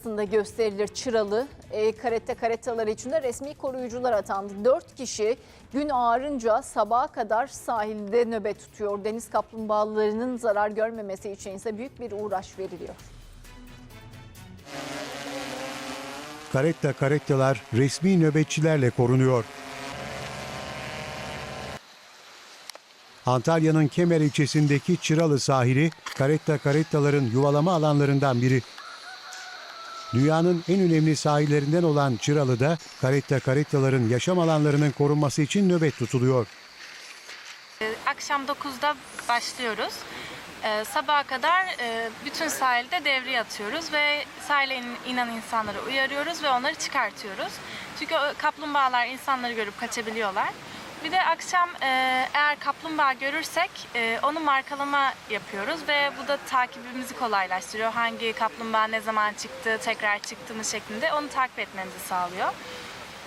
arasında gösterilir Çıralı. E, karette karetaları içinde resmi koruyucular atandı. 4 kişi gün ağarınca sabaha kadar sahilde nöbet tutuyor. Deniz kaplumbağalarının zarar görmemesi için ise büyük bir uğraş veriliyor. Karetta karettalar resmi nöbetçilerle korunuyor. Antalya'nın Kemer ilçesindeki Çıralı sahili karetta karettaların yuvalama alanlarından biri. Dünyanın en önemli sahillerinden olan Çıralı'da karetta karettaların yaşam alanlarının korunması için nöbet tutuluyor. Ee, Akşam 9'da başlıyoruz. Ee, sabaha kadar e, bütün sahilde devriye atıyoruz ve sahile in- inen insanları uyarıyoruz ve onları çıkartıyoruz. Çünkü kaplumbağalar insanları görüp kaçabiliyorlar. Bir de akşam e, eğer kaplumbağa görürsek e, onu markalama yapıyoruz ve bu da takibimizi kolaylaştırıyor. Hangi kaplumbağa ne zaman çıktı, tekrar çıktı mı şeklinde onu takip etmemizi sağlıyor.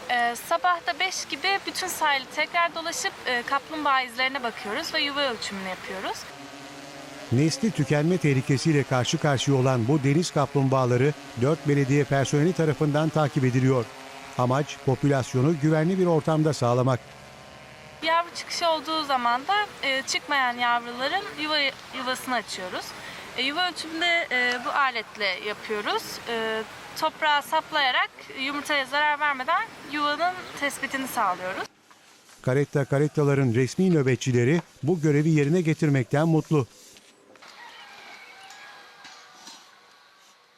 Ee, sabah da 5 gibi bütün sahili tekrar dolaşıp e, kaplumbağa izlerine bakıyoruz ve yuva ölçümünü yapıyoruz. Nesli tükenme tehlikesiyle karşı karşıya olan bu deniz kaplumbağaları 4 belediye personeli tarafından takip ediliyor. Amaç popülasyonu güvenli bir ortamda sağlamak. Yavru çıkışı olduğu zaman da e, çıkmayan yavruların yuva yuvasını açıyoruz. E, yuva ölçümünde e, bu aletle yapıyoruz. E, toprağa saplayarak yumurtaya zarar vermeden yuvanın tespitini sağlıyoruz. Karetta karettaların resmi nöbetçileri bu görevi yerine getirmekten mutlu.